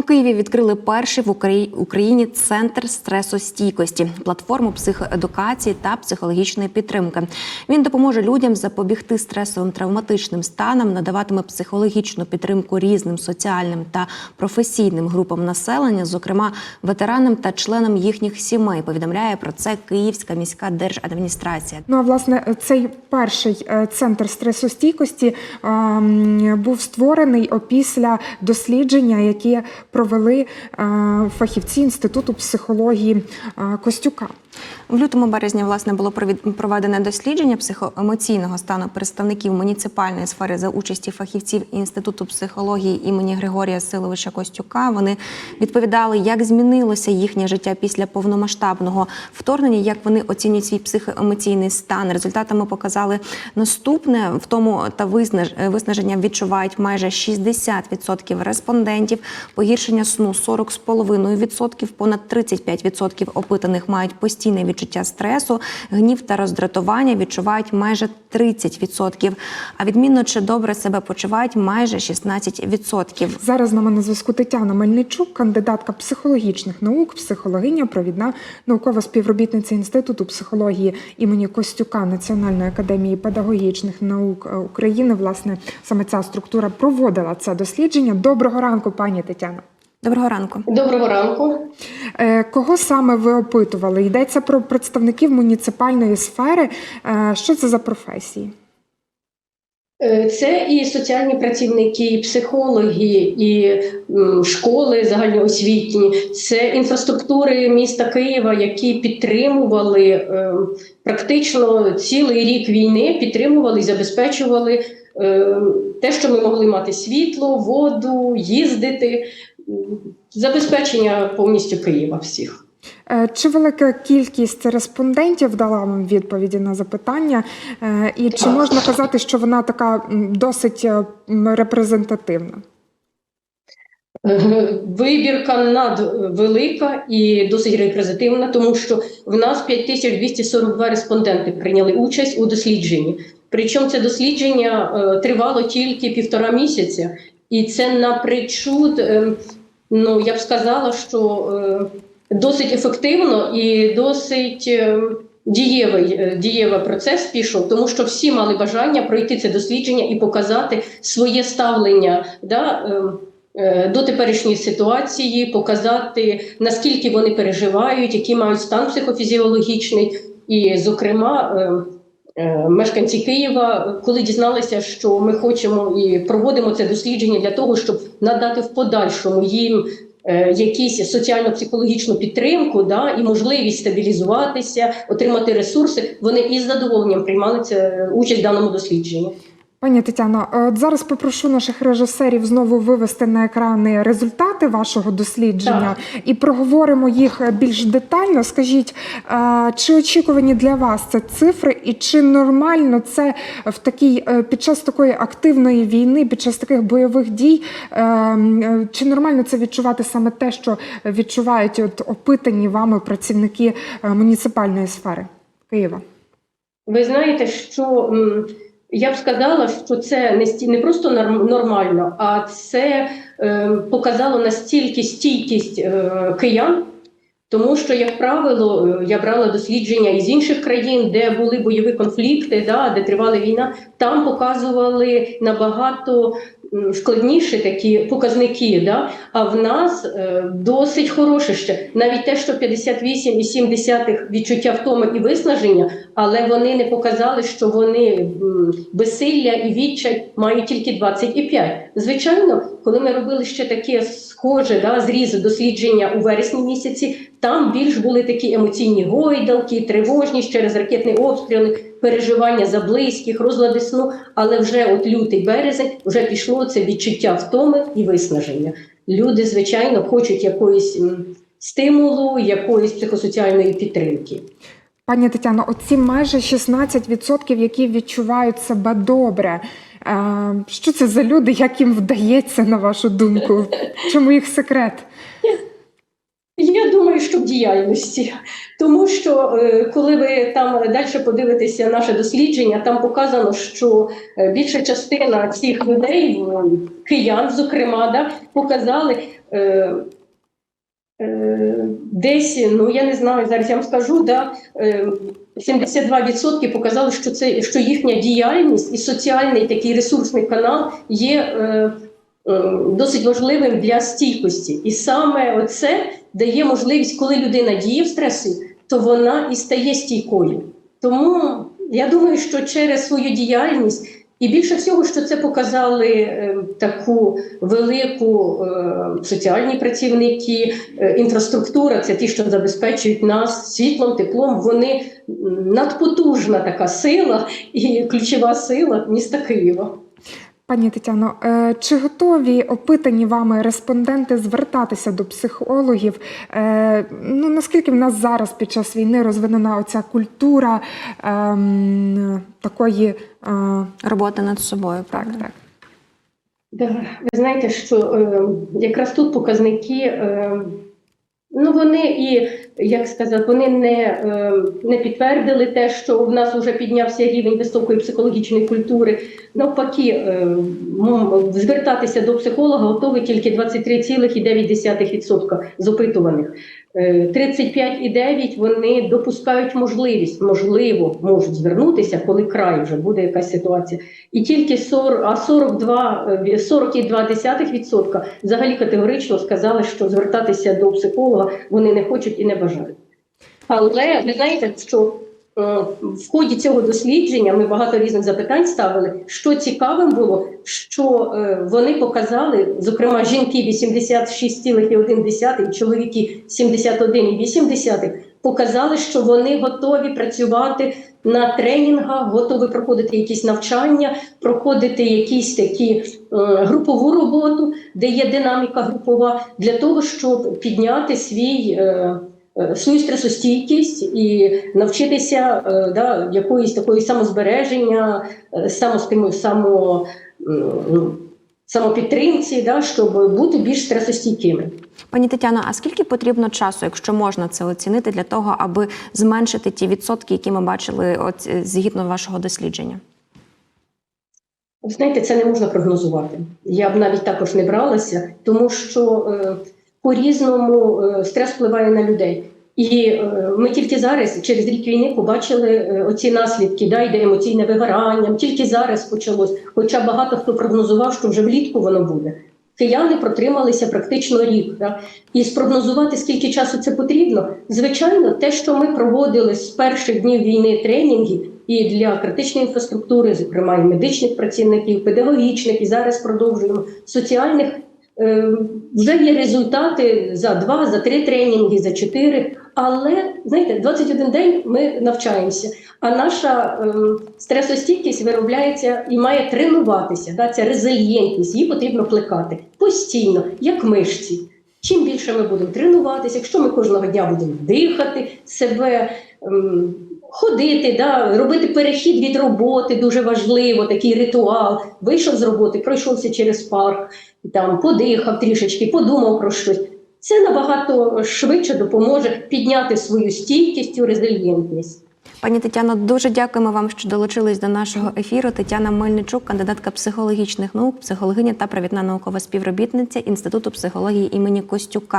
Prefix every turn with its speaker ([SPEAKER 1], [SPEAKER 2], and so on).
[SPEAKER 1] У Києві відкрили перший в Украї- Україні центр стресостійкості, платформу психоедукації та психологічної підтримки. Він допоможе людям запобігти стресовим травматичним станам, надаватиме психологічну підтримку різним соціальним та професійним групам населення, зокрема ветеранам та членам їхніх сімей. Повідомляє про це Київська міська держадміністрація.
[SPEAKER 2] Ну а власне цей перший е, центр стресостійкості був створений опісля дослідження, які провели е, фахівці інституту психології е, Костюка.
[SPEAKER 1] В лютому березні власне було проведене дослідження психоемоційного стану представників муніципальної сфери за участі фахівців інституту психології імені Григорія Силовича Костюка. Вони відповідали, як змінилося їхнє життя після повномасштабного вторгнення, як вони оцінюють свій психоемоційний стан. Результатами показали наступне в тому та виснаження відчувають майже 60% респондентів, погіршення сну 40,5%, понад 35% опитаних мають постійне відчуття стресу, гнів та роздратування відчувають майже 30%, а відмінно чи добре себе почувають майже 16%.
[SPEAKER 2] Зараз на зв'язку Тетяна Мельничук, кандидатка психологічних наук, психологиня, провідна наукова співробітниця інституту психології імені Костюка Національної академії педагогічних наук е, України. Власне, саме ця структура проводила це дослідження. Доброго ранку, пані Тетяна.
[SPEAKER 1] Доброго ранку.
[SPEAKER 3] Доброго ранку.
[SPEAKER 2] Е, Кого саме ви опитували? Йдеться про представників муніципальної сфери. Е, Що це за професії?
[SPEAKER 3] Е, Це і соціальні працівники, і психологи, і школи загальноосвітні, це інфраструктури міста Києва, які підтримували практично цілий рік війни, підтримували і забезпечували те, що ми могли мати світло, воду, їздити, забезпечення повністю Києва всіх.
[SPEAKER 2] Е, Чи велика кількість респондентів дала вам відповіді на запитання? Е, І чи можна казати, що вона така досить е, репрезентативна?
[SPEAKER 3] Вибірка надвелика і досить репрезентативна, тому що в нас 5242 респонденти прийняли участь у дослідженні. Причому це дослідження тривало тільки півтора місяця, і це напричуд, е, ну я б сказала, що е, досить ефективно і досить. е, Дієвий е, дієвий процес пішов, тому що всі мали бажання пройти це дослідження і показати своє ставлення да, до теперішньої ситуації, показати наскільки вони переживають, який мають стан психофізіологічний. І, зокрема, мешканці Києва, коли дізналися, що ми хочемо і проводимо це дослідження для того, щоб надати в подальшому їм. е, Якісь соціально-психологічну підтримку, да, і можливість стабілізуватися, отримати ресурси. Вони із задоволенням приймали це участь в даному дослідженні.
[SPEAKER 2] Пані Тетяно, е, от зараз попрошу наших режисерів знову вивести на екрани результати вашого дослідження і проговоримо їх е, більш детально. Скажіть, е, чи очікувані для вас це цифри, і чи нормально це в такій під час такої активної війни, під час таких бойових дій, чи нормально це відчувати саме те, що відчувають от опитані вами працівники муніципальної сфери Києва?
[SPEAKER 3] Ви знаєте, що я б сказала, що це не не просто норм- нормально, а це е, показало настільки стійкість е, киян. Тому що, як правило, е, я брала дослідження із інших країн, де були бойові конфлікти, да, де тривала війна, там показували набагато складніші такі показники. Да? А в нас е, досить хороше ще. Навіть те, що 58,7 відчуття втоми і виснаження, але вони не показали, що вони безсилля і відчай мають тільки 25. Звичайно, коли ми робили ще таке схоже да, зрізи дослідження у вересні місяці, там більш були такі емоційні гойдалки, тривожність через ракетні обстріли, переживання за близьких, розлади сну. Але вже от лютий березень вже пішло це відчуття втоми і виснаження. Люди, звичайно, хочуть якоїсь стимулу, якоїсь психосоціальної підтримки.
[SPEAKER 2] Пані Тетяно, оці майже 16%, які відчувають себе добре. Е, Що це за люди, як їм вдається, на вашу думку? Чому їх секрет?
[SPEAKER 3] Я думаю, що в діяльності, тому що е, коли ви там далі подивитеся наше дослідження, там показано, що е, більша частина цих людей, киян, зокрема, да, показали. Е, е, Десь, ну я не знаю, зараз я вам скажу, да, е, 72% показали, що це що їхня діяльність і соціальний такий ресурсний канал є е, е, досить важливим для стійкості. І саме це дає можливість, коли людина діє в стресі, то вона і стає стійкою. Тому я думаю, що через свою діяльність і більше всього, що це показали е, таку велику е, соціальні працівники, е, інфраструктура, це ті, що забезпечують нас світлом, теплом. Вони надпотужна така сила і ключова сила міста Києва.
[SPEAKER 2] Пані Тетяно, е, чи готові опитані вами респонденти звертатися до психологів? Е, Ну наскільки в нас зараз під час війни розвинена оця культура ем, такої е,
[SPEAKER 1] Робота над собою,
[SPEAKER 2] так,
[SPEAKER 1] правда?
[SPEAKER 2] так.
[SPEAKER 3] Да, ви знаєте, що е, якраз тут показники, е, ну вони і як сказати, вони не, е, не підтвердили те, що в нас вже піднявся рівень високої психологічної культури. Навпаки, е, звертатися до психолога готові тільки 23,9% з опитуваних. Е, 35,9% вони допускають можливість, можливо, можуть звернутися, коли край вже буде якась ситуація. І тільки 40, а 42, е, 40,2% взагалі категорично сказали, що звертатися до психолога вони не хочуть і не бажають. Але ви знаєте, що е, в ході цього дослідження ми багато різних запитань ставили. Що цікавим було, що е, вони показали, зокрема, жінки 86,1 і чоловіки 71,8, показали, що вони готові працювати на тренінгах, готові проходити якісь навчання, проходити якісь такі е, групову роботу, де є динаміка групова, для того, щоб підняти свій. Е, е, Свою стресостійкість і навчитися е, да, якоїсь такої самозбереження, е, самостиму, само, самопідтримці, да, щоб бути більш стресостійкими.
[SPEAKER 1] Пані Тетяно, а скільки потрібно часу, якщо можна це оцінити, для того, аби зменшити ті відсотки, які ми бачили от, згідно вашого дослідження?
[SPEAKER 3] Ви знаєте, це не можна прогнозувати. Я б навіть також не бралася, тому що е, по-різному е, стрес впливає на людей. І е, ми тільки зараз, через рік війни, побачили е, оці наслідки, да, йде емоційне вигорання. Тільки зараз почалось. Хоча багато хто прогнозував, що вже влітку воно буде. Кияни протрималися практично рік. Да? І спрогнозувати, скільки часу це потрібно. Звичайно, те, що ми проводили з перших днів війни тренінги і для критичної інфраструктури, зокрема і медичних працівників, педагогічних, і зараз продовжуємо соціальних. е, Вже є результати за два, за три тренінги, за чотири. Але знаєте, 21 день ми навчаємося. А наша ем, стресостійкість виробляється і має тренуватися. Да? Ця резильєнтність, її потрібно плекати постійно, як мишці. Чим більше ми будемо тренуватися, якщо ми кожного дня будемо дихати себе, ем, ходити, да, робити перехід від роботи, дуже важливо, такий ритуал. Вийшов з роботи, пройшовся через парк, там подихав трішечки, подумав про щось. Це набагато швидше допоможе підняти свою стійкість і резильєнтність.
[SPEAKER 1] Пані Тетяно, дуже дякуємо вам, що долучились до нашого ефіру. Тетяна Мельничук, кандидатка психологічних наук, психологиня та провідна наукова співробітниця Інституту психології імені Костюка.